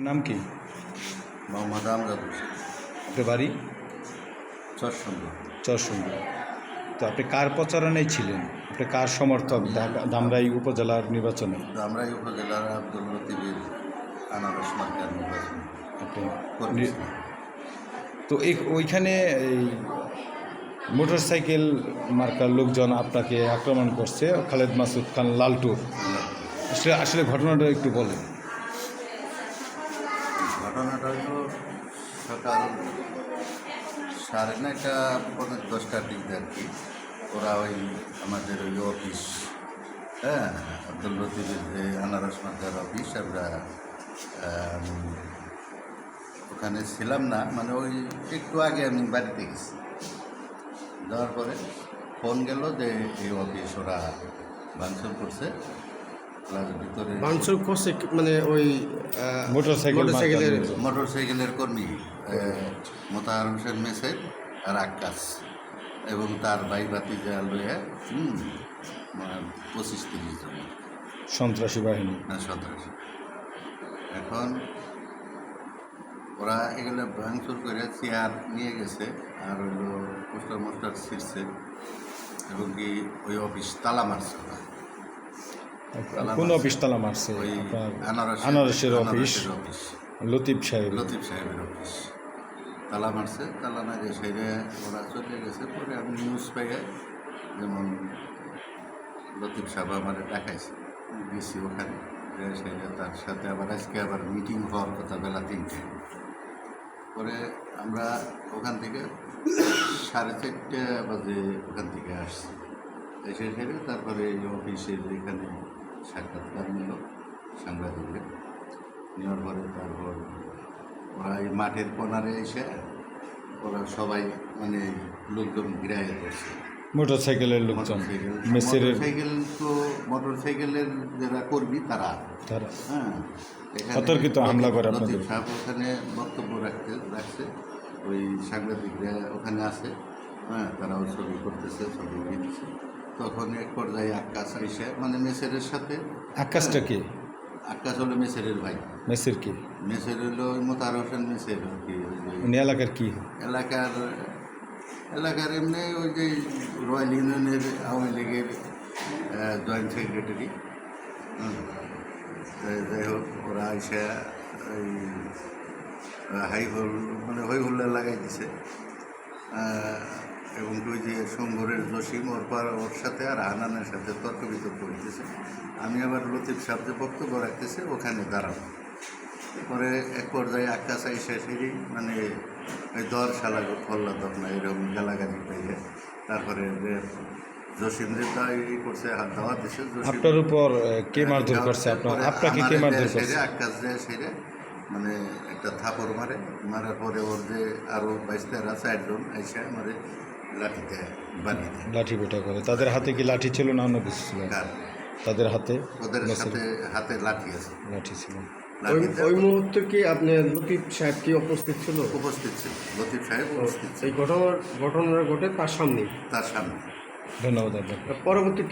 আপনার নাম কি? মোহাম্মদ আমজাদ হোসেন। আপনার বাড়ি? চরসন্দ। চরসুন্দর তো আপনি কার প্রচারণায় ছিলেন? আপনি কার সমর্থক ঢাকা- ধামরাই উপজেলার নির্বাচনে? আমরা এই উপজেলার আব্দুল লতিফের আনারস মার্কার নির্বাচন। আপনি তো এই ওইখানে এই মোটর সাইকেল মার্কার লোকজন আপনাকে আক্রমণ করছে খালেদ মাসুদ খান লালটু আসলে আসলে ঘটনাটা একটু বলেন। ঘটনাটা হলো সকাল সাড়ে নয়টা পনেরো দশটার দিকে আর কি। ওরা ওই আমাদের ওই অফিস হ্যাঁ আব্দুল লতিফের যে আনারস মার্কার অফিস, আমরা ওখানে ছিলাম না মানে ওই একটু আগে আমি বাড়িতে গেছি। যাওয়ার পরে ফোন গেল যে এই অফিস ওরা ভাঙচুর করছে। ভিতরে করছে মানে ওই মোটরসাইকেল মোটরসাইকেলের মার্কার মোটর সাইকেলের কর্মী মোতাহার হোসেন মেসের আর আকাশ এবং তার ভাই যা লইয়া হুম, মানে পঁচিশ তিরিশ জন। সন্ত্রাসী বাহিনী। না সন্ত্রাসী। এখন ওরা এগুলো ভাঙচুর করে চেয়ার নিয়ে গেছে আর হইল পোস্টার মোস্টার ছিঁড়ছে এবং কি ওই অফিস তালা মারছে ওরা। কোন অফিস তালা মারছে আনারসের অফিস? লতিফ সাহেব লতিফ সাহেবের অফিস। তালা মারছে তালা না সেরে ওরা চলে গেছে পরে আমি নিউজ পাইয়ে যেমন লতিফ সাহেব আমার দেখাইছে। গেছি ওখানে সেরে তার সাথে আবার আজকে আবার মিটিং হওয়ার কথা বেলা তিনটে। পরে আমরা ওখান থেকে সাড়ে চারটে বাজে ওখান থেকে আসছি। এসে সেরে তারপরে এই অফিসের এখানে সাক্ষাৎকার নিল সাংবাদিকদের। নেওয়ার পরে তারপর ওরা এই মাঠের কোনারে এসে ওরা সবাই মানে লোকজন ঘিরাইয়া করছে মোটর সাইকেলের লোকজন মোটরসাইকেল মেসের মোটরসাইকেল তো মোটরসাইকেলের যারা কর্মী তারা। তারা। হ্যাঁ এখানে সতর্কিত হামলা করে আপনাদের। সাহেব ওখানে বক্তব্য রাখতে রাখছে। ওই সাংবাদিকরা ওখানে আছে। হ্যাঁ তারাও ছবি করতেছে ছবি নিতেছে তখন এক পর্যায়ে আকাশ এসে মানে মেসেরের সাথে। আকাশটা কি? আকাশ হলো মেসেরের ভাই। মেসের কি? মেসের হলো ওই মোতার হোসেন মেসের কি উনি এলাকার কি? এলাকার এলাকার এমনি ওই যে রয়্যাল ইউনিয়নের আওয়ামী লীগের জয়েন্ট সেক্রেটারি। যাই হোক ওরা এসে ওই হাই হল মানে হই হুল্লা লাগাই দিছে। এবং ওই যে শম্ভরের জসিম ওর পর ওর সাথে আর হানানের সাথে তর্ক বিতর্ক হইতেছে। আমি আবার লতিফ সাহেব যে বক্তব্য রাখতেছে ওখানে দাঁড়াবো পরে এক পর্যায়ে আকাশ আইসা সেরি মানে ওই দর শালা ফল্লা দর না এরকম গালাগালি পাইলে তারপরে যে জসিম যে তা ই করছে হাত দাওয়া দিছে আপনার উপর কে মারধর করছে? আপনার আপনাকে কে মারধর করছে? আকাশ দেয় সেরে মানে একটা থাপড় মারে মারার পরে ওর যে আরও বাইশ তেরা চারজন আইসা মারে লাঠিতে বানিয়ে দেয়। লাঠি বেটা করে। তাদের হাতে কি লাঠি ছিল না অন্য কিছু ছিল? তাদের হাতে? ওদের সাথে হাতে লাঠি আছে। লাঠি ছিল। ওই মুহূর্তে কি আপনি লতিফ সাহেব কি উপস্থিত ছিল? উপস্থিত ছিল। লতিফ সাহেব উপস্থিত ছিল। এই ঘটনার ঘটনাটা ঘটে তার সামনে। তার সামনে। ধন্যবাদ আপনাকে। পরবর্তী